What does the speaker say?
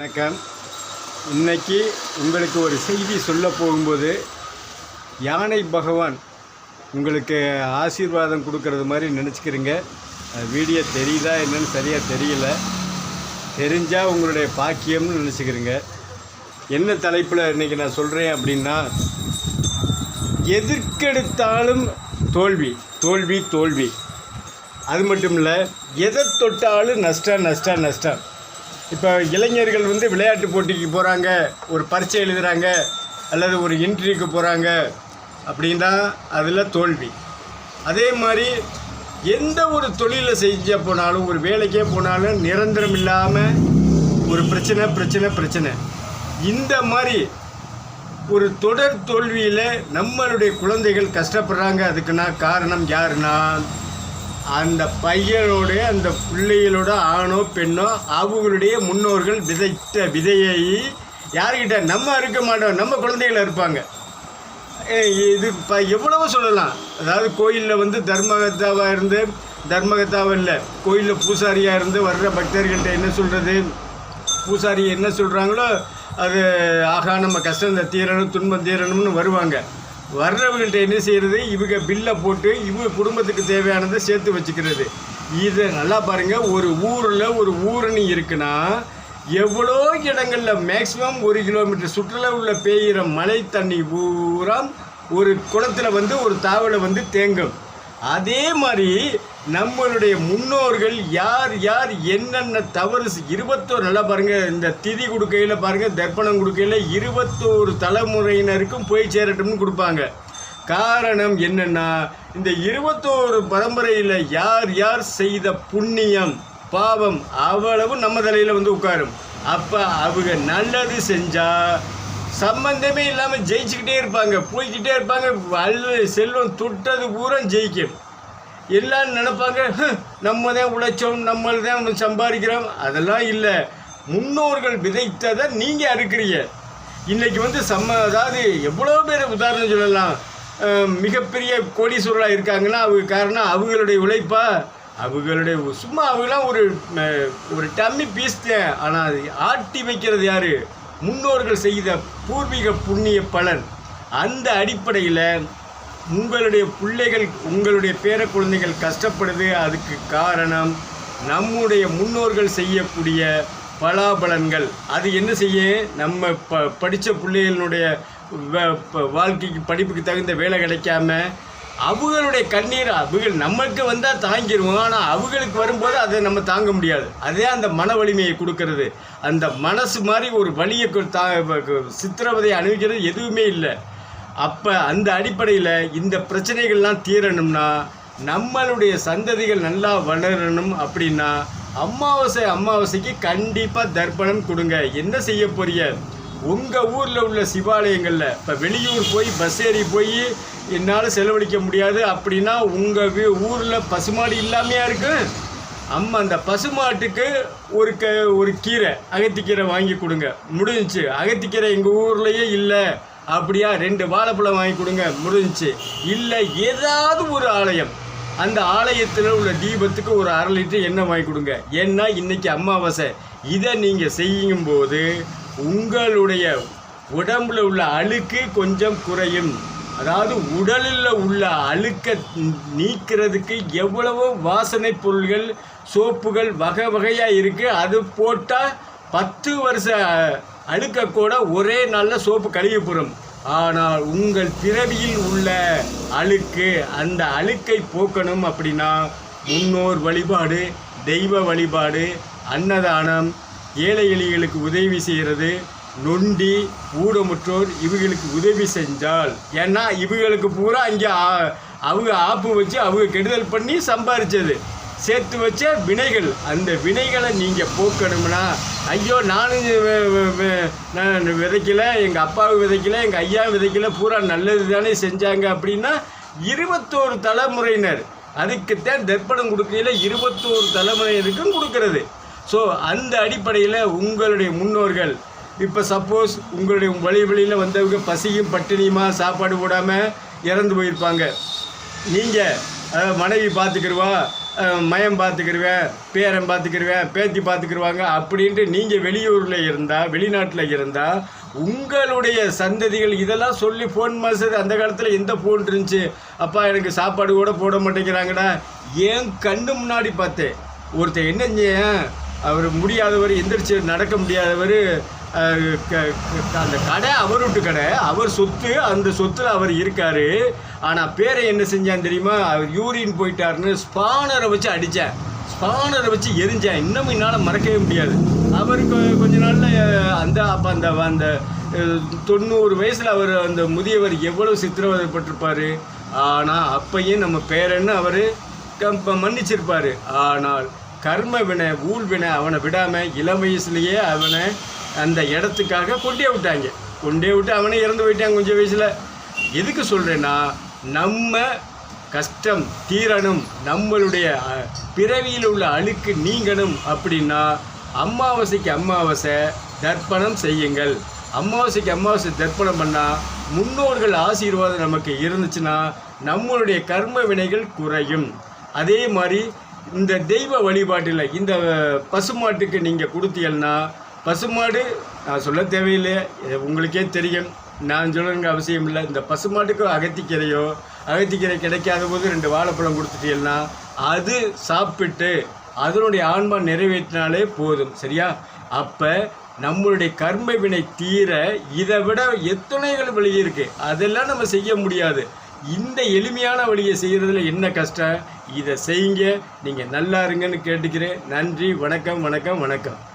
வணக்கம். இன்னைக்கு உங்களுக்கு ஒரு செய்தி சொல்ல போகும்போது யானை பகவான் உங்களுக்கு ஆசீர்வாதம் கொடுக்கறது மாதிரி நினச்சிக்கிறீங்க. வீடியோ தெரியுதா என்னன்னு சரியாக தெரியல. தெரிஞ்சால் உங்களுடைய பாக்கியம்னு நினச்சிக்கிறீங்க. என்ன தலைப்பில் இன்றைக்கி நான் சொல்கிறேன் அப்படின்னா எதற்கெடுத்தாலும் தோல்வி தோல்வி தோல்வி. அது மட்டும் இல்லை எதை தொட்டாலும் நஷ்டம் நஷ்டம் நஷ்டம். இப்போ இளைஞர்கள் வந்து விளையாட்டு போட்டிக்கு போகிறாங்க ஒரு பரீட்சை எழுதுகிறாங்க அல்லது ஒரு இன்டர்வியூக்கு போகிறாங்க அப்படின்னா அதில் தோல்வி. அதே மாதிரி எந்த ஒரு தொழிலை செஞ்ச போனாலும் ஒரு வேலைக்கே போனாலும் நிரந்தரம் இல்லாமல் ஒரு பிரச்சனை பிரச்சனை பிரச்சனை. இந்த மாதிரி ஒரு தொடர் தோல்வியில் நம்மளுடைய குழந்தைகள் கஷ்டப்படுறாங்க அதுக்குன்னா காரணம் யாருன்னா அந்த பையனோடைய அந்த பிள்ளைகளோட ஆணோ பெண்ணோ அவங்களுடைய முன்னோர்கள் விதைத்த விதையை யார்கிட்ட? நம்ம இருக்க மாட்டோம். நம்ம குழந்தைகள் இருப்பாங்க இது இப்போ எவ்வளவோ சொல்லலாம். அதாவது கோயிலில் வந்து தர்மகத்தாவாக இருந்து தர்மகத்தாவும் இல்லை கோயிலில் பூசாரியாக இருந்து வர்ற பக்தர்கள்ட்ட என்ன சொல்கிறது பூசாரி என்ன சொல்கிறாங்களோ அது ஆகா நம்ம கஷ்டம் இந்த தீரணும் துன்பம் தீரணும்னு வருவாங்க. வர்றவங்கள்ட்ட என்ன செய்கிறது இவங்க பில்லை போட்டு இவங்க குடும்பத்துக்கு தேவையானதை சேர்த்து வச்சுக்கிறது. இதை நல்லா பாருங்கள் ஒரு ஊரில் ஒரு ஊரணி இருக்குன்னா எவ்வளோ இடங்களில் மேக்ஸிமம் ஒரு கிலோமீட்டர் சுற்றுலா உள்ள பெய்கிற மழை தண்ணி பூரா ஒரு குளத்தில் வந்து ஒரு தாவலை வந்து தேங்கும். அதே மாதிரி நம்மளுடைய முன்னோர்கள் யார் யார் என்னென்ன தவறு இருபத்தோரு நல்லா பாருங்கள் இந்த திதி கொடுக்கையில் பாருங்கள் தர்ப்பணம் கொடுக்கையில் இருபத்தோரு தலைமுறையினருக்கும் போய் சேரட்டும்னு கொடுப்பாங்க. காரணம் என்னென்னா இந்த இருபத்தோரு பரம்பரையில் யார் யார் செய்த புண்ணியம் பாவம் அவ்வளவு நம்ம தலையில் வந்து உட்காரும். அப்போ அவங்க நல்லது செஞ்சால் சம்பந்தமே இல்லாமல் ஜெயிச்சுக்கிட்டே இருப்பாங்க. போய்க்கிட்டே இருப்பாங்க. வல்ல செல்வம் துட்டது பூரா ஜெயிக்கும். எல்லாரும் நினைப்பாங்க நம்ம தான் உழைச்சோம் நம்ம தான் சம்பாதிக்கிறோம். அதெல்லாம் இல்லை. முன்னோர்கள் விதைத்ததை நீங்கள் அறுக்கிறீங்க. இன்றைக்கி வந்து சம்ம அதாவது எவ்வளோ பேர் உதாரணம் சொல்லலாம். மிகப்பெரிய கோடீஸ்வரராக இருக்காங்கன்னா அவங்க காரணம் அவங்களுடைய உழைப்பா? அவங்களுடைய சும்மா அவங்களாம் ஒரு ஒரு டம்மி பீஸ் தான் ஆனால் அது ஆட்டி வைக்கிறது யார்? முன்னோர்கள் செய்த பூர்வீக புண்ணிய பலன். அந்த அடிப்படையில் உங்களுடைய பிள்ளைகள் உங்களுடைய பேர குழந்தைகள் கஷ்டப்படுது அதுக்கு காரணம் நம்முடைய முன்னோர்கள் செய்யக்கூடிய பலாபலன்கள். அது என்ன செய்ய நம்ம ப படித்த பிள்ளைகளுடைய வாழ்க்கைக்கு படிப்புக்கு தகுந்த வேலை கிடைக்காம அவங்களுடைய கண்ணீர் அவங்கள் நமக்கு வந்தால் தாங்கிடுவோம் ஆனால் அவங்களுக்கு வரும்போது அதை நம்ம தாங்க முடியாது. அதே அந்த மன வலிமையை கொடுக்கறது. அந்த மனசு மாதிரி ஒரு வலியை தா சித்திரவதையை அனுபவிக்கிறது எதுவுமே இல்லை. அப்போ அந்த அடிப்படையில் இந்த பிரச்சனைகள்லாம் தீரணும்னா நம்மளுடைய சந்ததிகள் நல்லா வளரணும் அப்படின்னா அமாவாசை அமாவாசைக்கு கண்டிப்பாக தர்ப்பணம் கொடுங்க. என்ன செய்ய போறிய உங்கள் ஊரில் உள்ள சிவாலயங்களில் இப்போ வெளியூர் போய் பஸ் ஏறி போய் என்னால் செலவழிக்க முடியாது அப்படின்னா உங்கள் ஊரில் பசுமாடு இல்லாமையா இருக்கு? அம்மா அந்த பசுமாட்டுக்கு ஒரு க ஒரு கீரை அகத்திக்கீரை வாங்கி கொடுங்க. முடிஞ்சிச்சு. அகத்திக்கீரை எங்கள் ஊர்லேயே இல்லை. அப்படியா? ரெண்டு வாழைப்பழம் வாங்கி கொடுங்க. முடிஞ்சு இல்லை ஏதாவது ஒரு ஆலயம். அந்த ஆலயத்தில் உள்ள தீபத்துக்கு ஒரு அரை லிட்டர் எண்ணெய் வாங்கி கொடுங்க. ஏன்னா இன்னைக்கு அமாவாசை. இதை நீங்கள் செய்யும்போது உங்களுடைய உடம்புல உள்ள அழுக்கு கொஞ்சம் குறையும். அதாவது உடலில் உள்ள அழுக்க நீக்கிறதுக்கு எவ்வளவோ வாசனை பொருள்கள் சோப்புகள் வகை வகையாக இருக்குது அது போட்டால் பத்து வருஷ அழுக்க கூட ஒரே நாளில் சோப்பு கழுவி ஆனால் உங்கள் பிறவியில் உள்ள அழுக்கு அந்த அழுக்கை போக்கணும் அப்படின்னா முன்னோர் வழிபாடு தெய்வ வழிபாடு அன்னதானம் ஏழை எளிகளுக்கு உதவி செய்கிறது நொண்டி ஊடமுற்றோர் இவங்களுக்கு உதவி செஞ்சால். ஏன்னா இவங்களுக்கு பூரா இங்கே அவங்க ஆப்பு வச்சு அவங்க கெடுதல் பண்ணி சம்பாரிச்சது. சேர்த்து வச்ச வினைகள். அந்த வினைகளை நீங்கள் போக்கணும்னா ஐயோ நானும் நான் விதைக்கல எங்கள் அப்பாவை விதைக்கல எங்கள் ஐயா விதைக்கல பூரா நல்லது தானே செஞ்சாங்க அப்படின்னா இருபத்தோரு தலைமுறையினர் அதுக்குத்தான் தர்ப்பணம் கொடுக்கையில் இருபத்தோரு தலைமுறையினருக்கும் கொடுக்கறது. ஸோ அந்த அடிப்படையில் உங்களுடைய முன்னோர்கள் இப்போ சப்போஸ் உங்களுடைய வழி வழியில் வந்தவங்க பசியும் பட்டினியுமா சாப்பாடு போடாமல் இறந்து போயிருப்பாங்க. நீங்கள் மனைவி பார்த்துக்கிடுவா மயம் பார்த்துக்கிருவேன் பேரன் பார்த்துக்கிருவேன் பேத்தி பார்த்துக்கிருவாங்க அப்படின்ட்டு நீங்கள் வெளியூரில் இருந்தால் வெளிநாட்டில் இருந்தால் உங்களுடைய சந்ததிகள் இதெல்லாம் சொல்லி ஃபோன் மாசது அந்த காலத்தில் எந்த ஃபோன் இருந்துச்சு? அப்பா எனக்கு சாப்பாடு கூட போட மாட்டேங்கிறாங்கடா. ஏன் கண்ணு முன்னாடி பார்த்தேன். ஒருத்தர் என்ன அவர் முடியாதவர் எந்திரிச்சு நடக்க முடியாதவர் அந்த கடை அவர் விட்டு கடை. அவர் சொத்து அந்த சொத்தில் அவர் இருக்கார். ஆனால் பேரை என்ன செஞ்சான் தெரியுமா? அவர் யூரின் போயிட்டாருன்னு ஸ்பானரை வச்சு அடித்தேன் ஸ்பானரை வச்சு எரிஞ்சேன். இன்னமும் என்னால் மறக்கவே முடியாது. அவருக்கு கொஞ்ச நாளில் அந்த அப்போ அந்த அந்த தொண்ணூறு வயசில் அவர் அந்த முதியவர் எவ்வளவு சித்திரவதைப்பட்டிருப்பார்? ஆனால் அப்பையும் நம்ம பேரன்னு அவர் மன்னிச்சிருப்பார். ஆனால் கர்ம வினை ஊழ்வினை அவனை விடாமல் இளம் வயசுலேயே அவனை அந்த இடத்துக்காக கொண்டே விட்டாங்க. கொண்டே விட்டு அவனே இறந்து போயிட்டான் கொஞ்சம் வயசில். எதுக்கு சொல்கிறேன்னா நம்ம கஷ்டம் தீரணும் நம்மளுடைய பிறவியில் உள்ள அழுக்கு நீங்கணும் அப்படின்னா அமாவாசைக்கு அமாவாசை தர்ப்பணம் செய்யுங்கள். அமாவாசைக்கு அமாவாசை தர்ப்பணம் பண்ணால் முன்னோர்கள் ஆசீர்வாதம் நமக்கு இருந்துச்சுன்னா நம்மளுடைய கர்ம வினைகள் குறையும். அதே மாதிரி இந்த தெய்வ வழிபாட்டில் இந்த பசுமாட்டுக்கு நீங்கள் கொடுத்தீங்கன்னா பசுமாடு நான் சொல்ல தேவையில்லை. உங்களுக்கே தெரியும். நான் சொல்லணுங்க அவசியம் இல்லை. இந்த பசுமாட்டுக்கு அகத்திக்கீரையோ அகத்திக்கீரை கிடைக்காத போது ரெண்டு வாழைப்பழம் கொடுத்துட்டீங்கன்னா அது சாப்பிட்டு அதனுடைய ஆன்மா நிறைவேற்றினாலே போதும். சரியா? அப்போ நம்மளுடைய கர்ம வினை தீர இதை விட எத்தனைகள் வழி இருக்குது அதெல்லாம் நம்ம செய்ய முடியாது. இந்த எளிமையான வழியை செய்கிறதுல என்ன கஷ்டம்? இதை செய்யுங்க. நீங்கள் நல்லா இருங்கன்னு கேட்டுக்கிறேன். நன்றி. வணக்கம் வணக்கம் வணக்கம்.